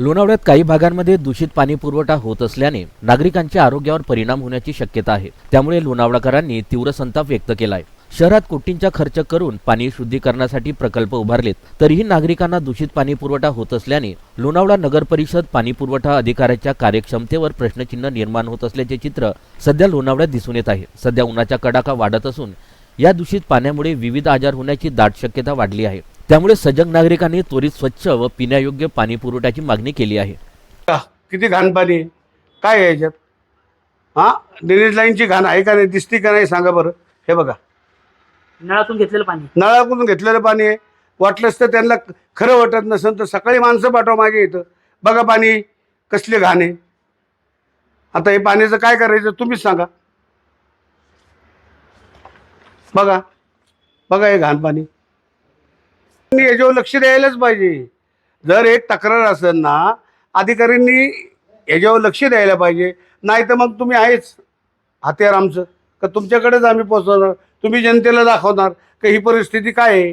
लोणावळ्यात काही भागांमध्ये दूषित पाणी पुरवठा होत असल्याने नागरिकांच्या आरोग्यावर परिणाम होण्याची शक्यता आहे. त्यामुळे लोणावळाकरांनी तीव्र संताप व्यक्त केलाय. शहरात कोटींचा खर्च करून पाणी शुद्धीकरणासाठी प्रकल्प उभारलेत. तरीही नागरिकांना दूषित पाणी पुरवठा होत असल्याने लोणावळा नगर परिषद पाणी पुरवठा अधिकाऱ्याच्या कार्यक्षमतेवर प्रश्नचिन्ह निर्माण होत असल्याचे चित्र सध्या लोणावळ्यात दिसून येत आहे. सध्या उन्हाचा कडाका वाढत असून या दूषित पाण्यामुळे विविध आजार होण्याची दाट शक्यता वाढली आहे. त्यामुळे सजग नागरिकांनी त्वरित स्वच्छ व पिण्यायोग्य पाणी पुरवठ्याची मागणी केली आहे. किती घाण पाणी? आहे काय आहे याच्यात? हां? ड्रेनेज लाईनची घाण आहे का नाही? दिसती का नाही? सांगा बरं. हे बघा. नळातून घेतलेलं पाणी नळाकडून घेतलेलं पाणी आहे. वाटलंच तर त्यांना खरं वाटत नसेल तर सकाळी माणसं पाठवा मागे येतं बघा पाणी कसले घाण आहे. आता हे पाण्याचं काय करायचं तुम्हीच सांगा. बघा. बघा हे घाण पाणी. याच्यावर लक्ष द्यायलाच पाहिजे. जर एक तक्रार असेल ना अधिकाऱ्यांनी याच्यावर लक्ष द्यायला पाहिजे. नाही तर मग तुम्ही आहेच हत्यार आमचं. का तुमच्याकडेच आम्ही पोचवणार तुम्ही जनतेला दाखवणार का ही परिस्थिती काय आहे?